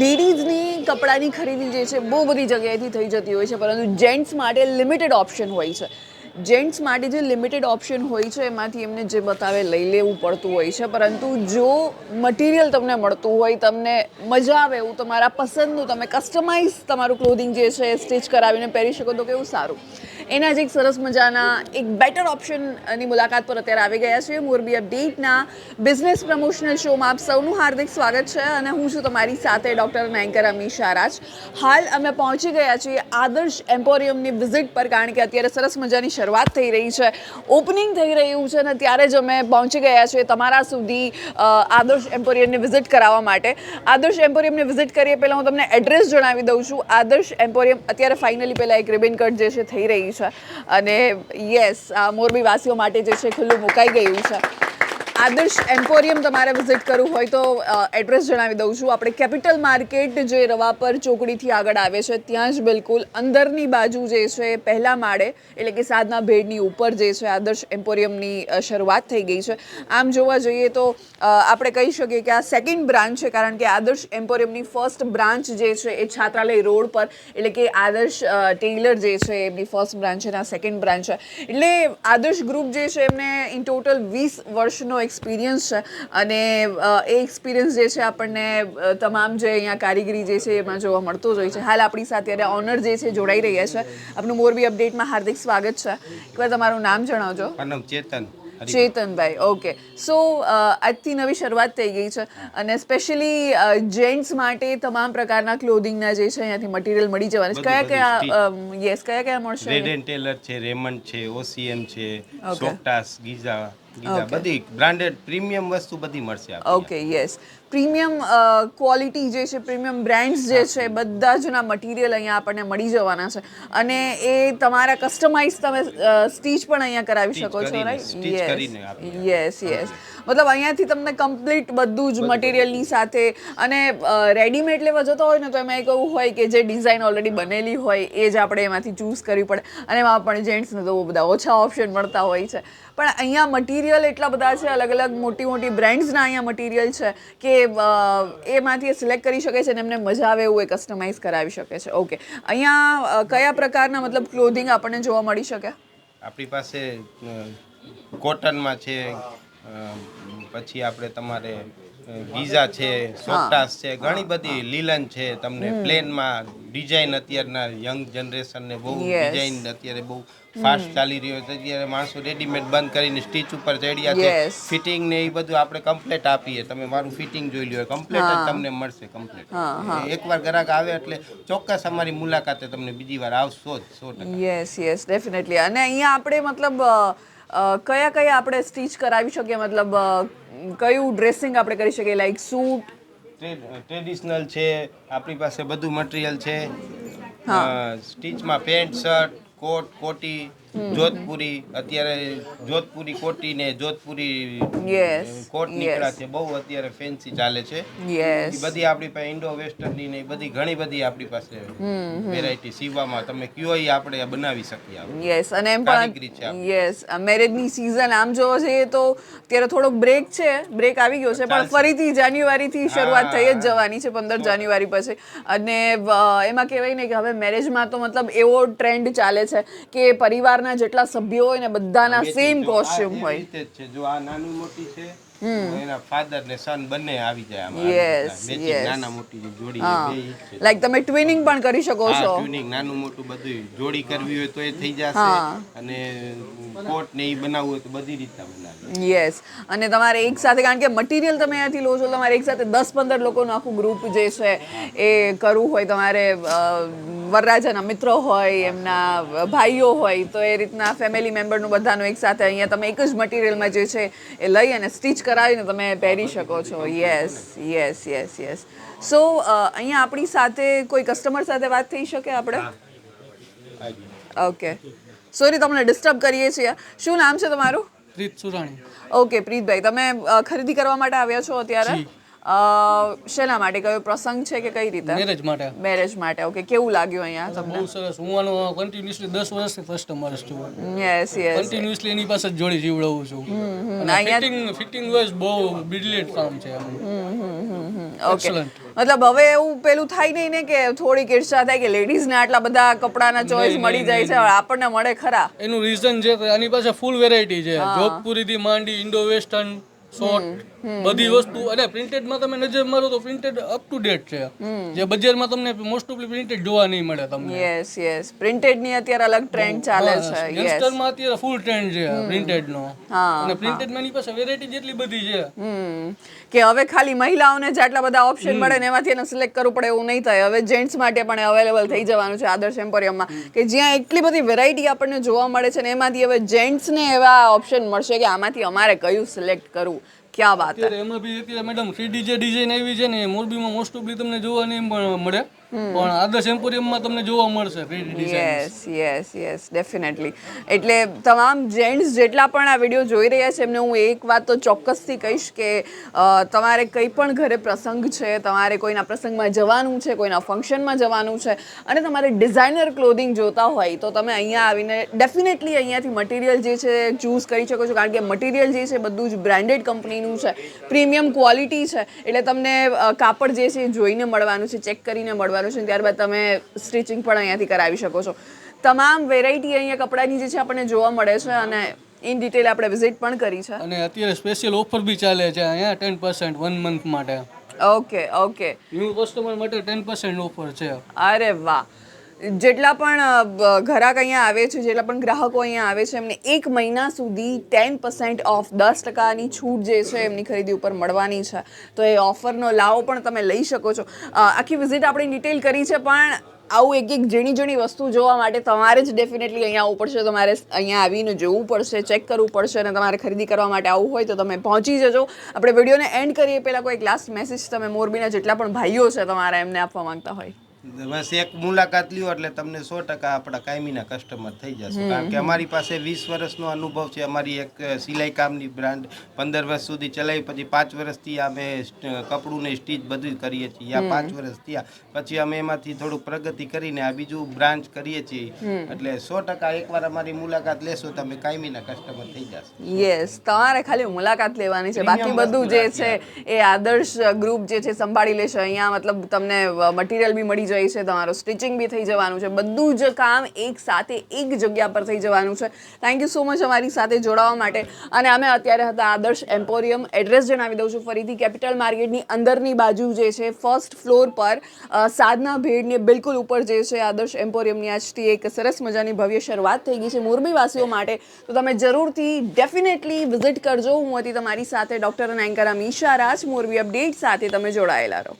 લેડીઝની કપડાની ખરીદી જે છે, બહુ બધી જગ્યાએથી થઈ જતી હોય છે, પરંતુ જેન્ટ્સ માટે લિમિટેડ ઓપ્શન હોય છે. જેન્ટ્સ માટે જે લિમિટેડ ઓપ્શન હોય છે, એમાંથી એમને જે બતાવે લઈ લેવું પડતું હોય છે. પરંતુ જો મટીરિયલ તમને મળતું હોય, તમને મજા આવે એવું તમારા પસંદનું, તમે કસ્ટમાઇઝ તમારું ક્લોથિંગ જે છે સ્ટિચ કરાવીને પહેરી શકો તો કેવું સારું. એના જ એક સરસ મજાના એક બેટર ઓપ્શનની મુલાકાત પર અત્યારે આવી ગયા છીએ. મોરબી અપડેટના બિઝનેસ પ્રમોશનલ શોમાં આપ સૌનું હાર્દિક સ્વાગત છે અને હું છું તમારી સાથે ડૉક્ટર નાયકર અમીશા રાજ હાલ અમે પહોંચી ગયા છીએ આદર્શ એમ્પોરિયમની વિઝિટ પર, કારણ કે અત્યારે સરસ મજાની શરૂઆત થઈ રહી છે, ઓપનિંગ થઈ રહ્યું છે અને ત્યારે જ અમે પહોંચી ગયા છીએ તમારા સુધી આદર્શ એમ્પોરિયમને વિઝિટ કરાવવા માટે. આદર્શ એમ્પોરિયમને વિઝિટ કરીએ પહેલાં હું તમને એડ્રેસ જણાવી દઉં છું. આદર્શ એમ્પોરિયમ અત્યારે ફાઇનલી પહેલાં એક રિબિન કટ જે છે, થઈ રહી છે. અને, યસ, આ મોરબીવાસીઓ માટે જે છે, ખુલ્લું મુકાઈ ગયું છે. આદર્શ એમ્પોરિયમ તમારે વિઝિટ કરવું હોય તો એડ્રેસ જણાવી દઉં છું. આપણે કેપિટલ માર્કેટ જે રવા પર ચોકડીથી આગળ આવે છે, ત્યાં જ બિલકુલ અંદરની બાજુ જે છે, પહેલા માળે, એટલે કે સાધના ભેડની ઉપર જે છે, આદર્શ એમ્પોરિયમની શરૂઆત થઈ ગઈ છે. આમ જોવા જઈએ તો આપણે કહી શકીએ કે આ સેકન્ડ બ્રાન્ચ છે, કારણ કે આદર્શ એમ્પોરિયમની ફર્સ્ટ બ્રાન્ચ જે છે, એ છાત્રાલય રોડ પર, એટલે કે આદર્શ ટેલર જે છે, એમની ફર્સ્ટ બ્રાન્ચ છે અને સેકન્ડ બ્રાન્ચ છે. એટલે આદર્શ ગ્રુપ જે છે, એમને ઇન ટોટલ વીસ વર્ષનો એક્સપિરિયન્સ છે. અને એ એક્સપિરિયન્સ જે છે આપણને તમામ જે અહીંયા કારીગરી જે છે એમાં જોવા મળતો જ હોય છે. હાલ આપણી સાથે અત્યારે ઓનર જે છે જોડાઈ રહ્યા છે. આપનું મોરબી અપડેટમાં હાર્દિક સ્વાગત છે. એકવાર તમારું નામ જણાવજો. ચેતન ચેતનભાઈ ઓકે સો આજથી નવી શરૂઆત થઈ ગઈ છે. અને સ્પેશિયલી જેન્ટ્સ માટે તમામ પ્રકારના ક્લોધિંગના જે છે અહીંયાથી મટીરિયલ મળી જવાના છે. કયા કયા યસ કયા કયા મળશે રેડ એન્ડ ટેલર છે રેમન્ડ છે ઓસીએમ છે Okay. ગીઝા. બધી બ્રાન્ડેડ પ્રીમિયમ વસ્તુ બધી મળશે ઓકે યસ પ્રીમિયમ ક્વોલિટી જે છે પ્રીમિયમ બ્રાન્ડ્સ જે છે બધા જના મટીરિયલ અહીંયા આપણને મળી જવાના છે. અને એ તમારા કસ્ટમાઇઝ તમે સ્ટીચ પણ અહીંયા કરાવી શકો છો રાઈટ. યસ યસ મતલબ અહીંયાથી તમને કમ્પ્લીટ બધું જ મટીરિયલની સાથે. અને રેડીમેડ લેવા જતો હોય ને તો એમાં એક એવું હોય કે જે ડિઝાઇન ઓલરેડી બનેલી હોય એ જ આપણે એમાંથી ચૂઝ કરવી પડે. અને એમાં પણ જેન્ટ્સને તો બહુ બધા ઓછા ઓપ્શન મળતા હોય છે. પણ અહીંયા મટીરિયલ એટલા બધા છે અલગ અલગ મોટી મોટી બ્રાન્ડ્સના અહીંયા મટીરિયલ છે કે એમાંથી સિલેક્ટ કરી શકે છે અને એમને મજા આવે એવું એ કસ્ટમાઇઝ કરાવી શકે છે. ઓકે અહીંયા કયા પ્રકારના મતલબ ક્લોધિંગ આપણને જોવા મળી શકે? આપણી પાસે કોટનમાં છે પછી આપણે તમારે ગીઝા છે સોફ્ટાસ છે ઘણી બધી લીલન છે તમને પ્લેનમાં ડિઝાઇન અત્યારના યંગ જનરેશનને બહુ ડિઝાઇન અત્યારે બહુ ફાસ્ટ ચાલી રહ્યો છે. અત્યારે માણસો રેડીમેડ બંધ કરીને સ્ટીચ ઉપર ચડ્યા છે. ફિટિંગ ને એ બધું આપણે કમ્પ્લેટ આપીએ. તમે મારું ફિટિંગ જોઈ લ્યો. કમ્પ્લેટ જ તમને મળશે કમ્પ્લેટ એકવાર ગ્રાહક આવે એટલે ચોક્કસ અમારી મુલાકાતે તમને બીજી વાર આવશો જ સો યસ યસ ડેફિનેટલી અને અહીંયા આપણે મતલબ કયા કયા આપણે સ્ટીચ કરાવી શકીએ? મતલબ કયું ડ્રેસિંગ આપણે કરી શકીએ? લાઈક સૂટ ટ્રેડિશનલ છે આપણી પાસે બધું મટીરિયલ છે. સ્ટીચમાં પેન્ટ શર્ટ કોટ કોટી જોધપુરી અત્યારે જોધપુરી કોટી ને જોધપુરી કોટ નીકળ્યા છે. બહુ અત્યારે ફેન્સી ચાલે છે. બધી આપણી પાસે ઇન્ડો વેસ્ટર્નની ને બધી ઘણી બધી આપણી પાસે વેરાયટી સીવવામાં તમે કયો એ આપણે બનાવી શકીએ યસ અને એમ પણ યસ મેરેજની સીઝન આમ જોવો છે તો અત્યારે થોડોક બ્રેક છે. બ્રેક આવી ગયો છે પણ ફરીથી ફરીથી જાન્યુઆરીથી શરૂઆત થઈ જ જવાની છે પંદર જાન્યુઆરી પછી. અને એમાં કહેવાય ને કે હવે મેરેજમાં તો મતલબ એવો ટ્રેન્ડ ચાલે છે કે પરિવારના જેટલા સભ્યો હોય ને બધાના સેમ એવી હોય. રીતે જ છે. જો આ નાનું મોટી છે એના ફાધર ને સન બંને આવી જાય નાના મોટી જોડી લાઈક તમે ટ્વિનિંગ પણ કરી શકો છો. ટ્વિનિંગ નાનું મોટું બધું જોડી કરવી હોય તો એ થઈ જશે. અને કોટ ને એ બનાવવું હોય તો બધી રીતના બનાવી યસ અને તમારે એક સાથે કારણ કે મટીરિયલ તમે અહીંયાથી લો છો તમારે એક સાથે દસ પંદર લોકોનું આખું ગ્રુપ જે છે એ કરવું હોય. તમારે વરરાજાના મિત્રો હોય એમના ભાઈઓ હોય તો એ રીતના ફેમિલી મેમ્બરનું બધાનું એક સાથે અહીંયા તમે એક જ મટીરિયલમાં જે છે એ લઈ અને સ્ટિચ કરાવીને તમે પહેરી શકો છો. Yes yes yes yes so અહીંયા આપણી સાથે કોઈ કસ્ટમર સાથે વાત થઈ શકે આપણે? ઓકે સોરી તમને ડિસ્ટર્બ કરીએ છીએ. શું નામ છે તમારું? પ્રીત સુરાણી. ઓકે પ્રીતભાઈ. તમે ખરીદી કરવા માટે આવ્યા છો અત્યારે? શેના માટે? કયો પ્રસંગ છે કે કઈ રીતે? મેરેજ માટે. મેરેજ માટે. ઓકે કેવું લાગ્યું અહીંયા તમને? બહુ સરસ. હું આનો કન્ટિન્યુઅસલી દસ વર્ષથી કસ્ટમર છું યસ યસ કન્ટિન્યુઅસલી એની પાસે જોડી જીવડાવું છું. અને ફિટિંગ ફિટિંગ વાઇઝ બહુ બ્રિલિયન્ટ કામ છે ઓકે મતલબ હવે એવું પેલું થાય નહીં ને કે થોડીક ઈર્ષા થાય કે લેડીઝને આટલા બધા કપડાના ચોઈસ મળી જાય છે આપણને મળે ખરા. એનું રીઝન છે આની પાસે ફૂલ વેરાયટી છે. જોધપુરીથી માંડી ઇન્ડો વેસ્ટર્ન શોર્ટ બધી વસ્તુ. અને પ્રિન્ટેડમાં તમે નજર મારો તો પ્રિન્ટેડ અપ ટુ ડેટ છે. જે બજારમાં તમને મોસ્ટ ઓફલી પ્રિન્ટેડ જોવા નહીં મળે તમને. યસ યસ પ્રિન્ટેડની અત્યારે અલગ ટ્રેન્ડ ચાલે છે. યસ યંગસ્ટરમાં અત્યારે ફૂલ ટ્રેન્ડ છે પ્રિન્ટેડ નો. અને પ્રિન્ટેડમાં એની પાસે વેરાયટી જેટલી બધી છે. કે હવે ખાલી મહિલાઓને જ આટલા બધા ઓપ્શન મળે ને એમાંથી એને સિલેક્ટ કરવું પડે એવું નહીં થાય. હવે જેન્ટ્સ માટે પણ અવેલેબલ થઈ જવાનું છે આદર્શ એમ્પોરિયમમાં કે જ્યાં એટલી બધી વેરાયટી આપણને જોવા મળે છે ને એમાંથી હવે જેન્ટ્સને એવા ઓપ્શન મળશે કે આમાંથી અમારે કયું સિલેક્ટ કરવું. ક્યાં વાત અત્યારે એમાં બી અત્યારે મેડમ થ્રી ડી જે ડિઝાઇન આવી છે ને મોરબીમાં મોસ્ટ ઓફલી તમને જોવા નહીં પણ મળે. પણ આદર્શ એમ્પોરિયમમાં તમને જોવા મળશે three D design yes yes yes definitely એટલે તમામ જેન્ટ્સ જેટલા પણ આ વીડિયો જોઈ રહ્યા છે એમને હું એક વાત તો ચોક્કસથી કહીશ કે તમારે કંઈ પણ ઘરે પ્રસંગ છે તમારે કોઈના પ્રસંગમાં જવાનું છે કોઈના ફંક્શનમાં જવાનું છે અને તમારે ડિઝાઇનર ક્લોથિંગ જોતા હોય તો તમે અહીંયા આવીને ડેફિનેટલી અહીંયાથી મટીરિયલ જે છે ચૂઝ કરી શકો છો. કારણ કે મટીરિયલ જે છે બધું જ બ્રાન્ડેડ કંપનીનું છે. પ્રીમિયમ ક્વોલિટી છે. એટલે તમને કાપડ જે છે જોઈને મળવાનું છે ચેક કરીને મળવાનું છે. ત્યારબાદ તમે સ્ટિચિંગ પણ અહીંયાથી કરાવી શકો છો. તમામ વેરાયટી અહીંયા કપડાની જે છે આપણને જોવા મળે છે અને ઇન ડિટેલ આપણે વિઝિટ પણ કરી છે. અને અત્યારે સ્પેશિયલ ઓફર બી ચાલે છે અહીંયા ટેન પર્સન્ટ વન મંથ માટે. ઓકે ઓકે ન્યૂ કસ્ટમર માટે ટેન પર્સન્ટ ઓફર છે. અરે વાહ. જેટલા પણ ઘરાક અહીંયા આવે છે, જેટલા પણ ગ્રાહકો અહીંયા આવે છે, એમને એક મહિના સુધી ટેન પર્સન્ટ ઓફ દસ ટકાની છૂટ જે છે એમની ખરીદી ઉપર મળવાની છે. તો એ ઓફરનો લાવો પણ તમે લઈ શકો છો. આખી વિઝિટ આપણે ડિટેલ કરી છે, પણ આવું એક એક ઝીણી ઝીણી વસ્તુ જોવા માટે તમારે જ ડેફિનેટલી અહીંયા આવવું પડશે. તમારે અહીંયા આવીને જોવું પડશે ચેક કરવું પડશે અને તમારે ખરીદી કરવા માટે આવવું હોય તો તમે પહોંચી જજો. આપણે વિડીયોને એન્ડ કરીએ પહેલાં કોઈ લાસ્ટ મેસેજ તમે મોરબીના જેટલા પણ ભાઈઓ છે, તમારા એમને આપવા માંગતા હોય. બસ એક મુલાકાત લ્યો એટલે તમને સો ટકા આપણા કાયમીના કસ્ટમર થઈ જશે. કારણ કે અમારી પાસે વીસ વર્ષનો અનુભવ છે. અમારી એક સિલાઈ કામની બ્રાન્ડ પંદર વર્ષ સુધી ચલાવી પછી પાંચ વર્ષથી અમે કપડું ને સ્ટીચ બધું કરીએ છીએ. આ પાંચ વર્ષ થયા. પછી અમે એમાંથી થોડુંક પ્રગતિ કરીને આ બીજું બ્રાન્ચ કરીએ છીએ. એટલે સો ટકા એકવાર અમારી મુલાકાત લેશો તમે કાયમીના કસ્ટમર થઈ જશે. યસ તમારે ખાલી મુલાકાત લેવાની છે. બાકી બધું જે છે એ આદર્શ ગ્રુપ જે છે સંભાળી લેશે. અહીંયા મતલબ તમને મટીરિયલ બી મળી જાય છે, તમારું સ્ટિચિંગ બી થઈ જવાનું છે, બધું જ કામ એક સાથે એક જગ્યા પર થઈ જવાનું છે. થેન્ક યુ સો મચ અમારી સાથે જોડાવા માટે. અને અમે અત્યારે હતા આદર્શ એમ્પોરિયમ એડ્રેસ જણાવી દઉં છું ફરીથી. કેપિટલ માર્કેટની અંદરની બાજુ જે છે ફર્સ્ટ ફ્લોર પર સાધના ભીડની બિલકુલ ઉપર જે છે, આદર્શ એમ્પોરિયમની આજથી એક સરસ મજાની ભવ્ય શરૂઆત થઈ ગઈ છે મોરબીવાસીઓ માટે. તો તમે જરૂરથી ડેફિનેટલી વિઝિટ કરજો. હું હતી તમારી સાથે ડૉક્ટર અને એન્કર અમીશા રાજ મોરબી અપડેટ સાથે તમે જોડાયેલા રહો.